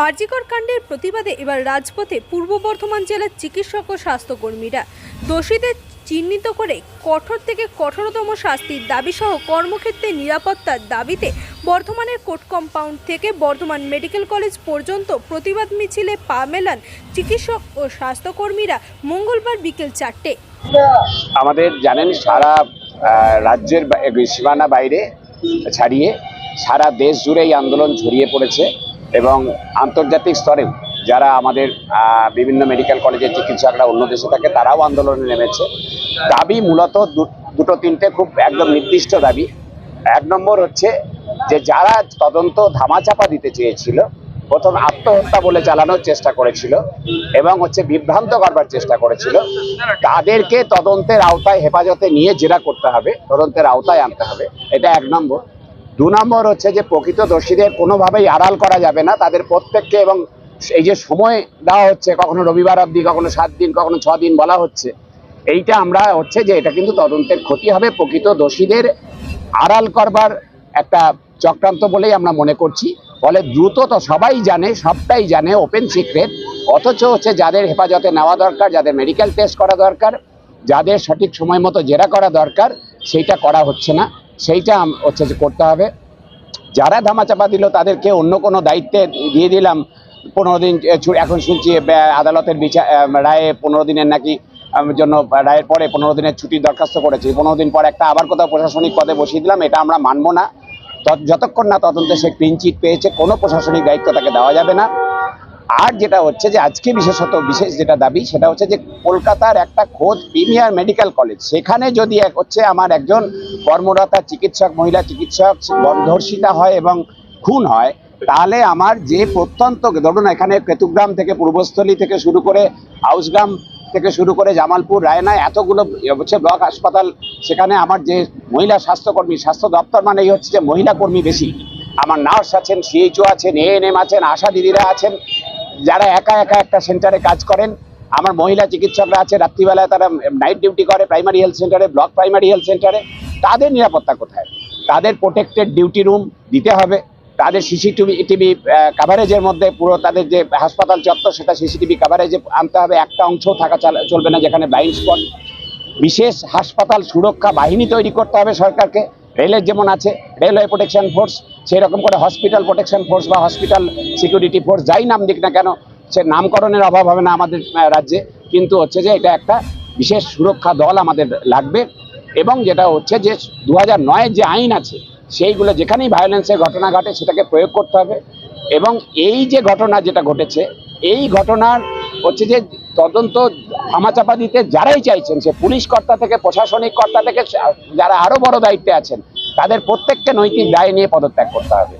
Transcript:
আরজিকর কাণ্ডের প্রতিবাদে এবার রাজপথে পূর্ব বর্ধমান জেলার চিকিৎসক ও স্বাস্থ্যকর্মীরা দোষীদের চিহ্নিত করে কঠোর থেকে কঠোরতম শাস্তির দাবিসহ কর্মক্ষেত্রে নিরাপত্তার দাবিতে বর্ধমানের কোর্ট কম্পাউন্ড থেকে বর্ধমান মেডিকেল কলেজ পর্যন্ত প্রতিবাদ মিছিলে পা মেলান চিকিৎসক ও স্বাস্থ্যকর্মীরা মঙ্গলবার বিকেল চারটে। আমাদের জানেন সারা রাজ্যের সীমানা বাইরে ছাড়িয়ে সারা দেশ জুড়ে এই আন্দোলন ছড়িয়ে পড়েছে। এবং আন্তর্জাতিক স্তরেও যারা আমাদের বিভিন্ন মেডিকেল কলেজের চিকিৎসকরা অন্য দেশে থাকে, তারাও আন্দোলনে নেমেছে। দাবি মূলত দুটো তিনটে খুব একদম নির্দিষ্ট দাবি। এক নম্বর হচ্ছে যে যারা তদন্ত ধামাচাপা দিতে চেয়েছিল, প্রথম আত্মহত্যা বলে চালানোর চেষ্টা করেছিল এবং হচ্ছে বিভ্রান্ত করবার চেষ্টা করেছিল, তাদেরকে তদন্তের আওতায় হেফাজতে নিয়ে জেরা করতে হবে, তদন্তের আওতায় আনতে হবে। এটা এক নম্বর। দু নম্বর হচ্ছে যে প্রকৃত দোষীদের কোনোভাবেই আড়াল করা যাবে না। তাদের প্রত্যেককে এবং এই যে সময় দেওয়া হচ্ছে, কখনো রবিবার অবধি, কখনো সাত দিন, কখনো ছ দিন বলা হচ্ছে, এইটা আমরা হচ্ছে যে এটা কিন্তু তদন্তের ক্ষতি হবে। প্রকৃত দোষীদের আড়াল করবার একটা চক্রান্ত বলেই আমরা মনে করছি। ফলে দ্রুত তো সবাই জানে, সবটাই জানে ওপেন সিক্রেট অথচ হচ্ছে যাদের হেফাজতে নেওয়া দরকার, যাদের মেডিকেল টেস্ট করা দরকার, যাদের সঠিক সময় মতো জেরা করা দরকার, সেইটা করা হচ্ছে না। সেইটা হচ্ছে যে করতে হবে। যারা ধামাচাপা দিল, তাদেরকে অন্য কোনো দায়িত্বে দিয়ে দিলাম। পনেরো দিন এখন শুনছি আদালতের বিচার রায়ে পনেরো দিনের নাকি জন্য রায়ের পরে পনেরো দিনের ছুটির দরখাস্ত করেছি। পনেরো দিন পর একটা আবার কোথাও প্রশাসনিক পদে বসিয়ে দিলাম, এটা আমরা মানবো না। যতক্ষণ না তদন্তে সে ক্লিন চিট পেয়েছে, কোনো প্রশাসনিক দায়িত্ব তাকে দেওয়া যাবে না। আর যেটা হচ্ছে যে আজকে বিশেষত, বিশেষ যেটা দাবি, সেটা হচ্ছে যে কলকাতার একটা খোদ প্রিমিয়ার মেডিকেল কলেজ। সেখানে যদি এক হচ্ছে আমার একজন কর্মরতা চিকিৎসক, মহিলা চিকিৎসক ধর্ষিতা হয় এবং খুন হয়, তাহলে আমার যে প্রত্যন্ত, ধরুন এখানে কেতুগ্রাম থেকে পূর্বস্থলী থেকে শুরু করে হাউসগ্রাম থেকে শুরু করে জামালপুর, রায়না, এতগুলো হচ্ছে ব্লক হাসপাতাল, সেখানে আমার যে মহিলা স্বাস্থ্যকর্মী, স্বাস্থ্য দপ্তর মানেই হচ্ছে যে মহিলা কর্মী বেশি। আমার নার্স আছেন সিএইচও আছেন এএনএম আছেন, আশা দিদিরা আছেন যারা একা একা একটা সেন্টারে কাজ করেন, আমার মহিলা চিকিৎসকরা আছে, রাত্রিবেলায় তারা নাইট ডিউটি করে প্রাইমারি হেলথ সেন্টারে ব্লক প্রাইমারি হেলথ সেন্টারে তাদের নিরাপত্তা কোথায়? তাদের প্রোটেক্টেড ডিউটি রুম দিতে হবে। তাদের সিসিটিভি টিভি কাভারেজের মধ্যে পুরো তাদের যে হাসপাতাল চত্বর, সেটা সিসিটিভি কাভারেজে আনতে হবে। একটা অংশ থাকা চাল- চলবে না যেখানে ব্লাইন্ড স্পট বিশেষ হাসপাতাল সুরক্ষা বাহিনী তৈরি করতে হবে সরকারকে। রেলের যেমন আছে রেলওয়ে প্রোটেকশন ফোর্স সেই রকম করে হসপিটাল প্রোটেকশন ফোর্স বা হসপিটাল সিকিউরিটি ফোর্স যাই নাম দিক না কেন, সে নামকরণের অভাব হবে না আমাদের রাজ্যে। কিন্তু হচ্ছে যে এটা একটা বিশেষ সুরক্ষা দল আমাদের লাগবে। এবং যেটা হচ্ছে যে দু হাজার যে আইন আছে, সেইগুলো যেখানেই ভায়োলেন্সের ঘটনা ঘটে, সেটাকে প্রয়োগ করতে হবে। এবং এই যে ঘটনা যেটা ঘটেছে, এই ঘটনার হচ্ছে যে তদন্ত ধামাচাপা দিতে যারাই চাইছেন, সে পুলিশ কর্তা থেকে, প্রশাসনিক কর্তা থেকে যারা আরও বড় দায়িত্বে আছেন তাদের প্রত্যেককে নৈতিক দায় নিয়ে পদত্যাগ করতে হবে।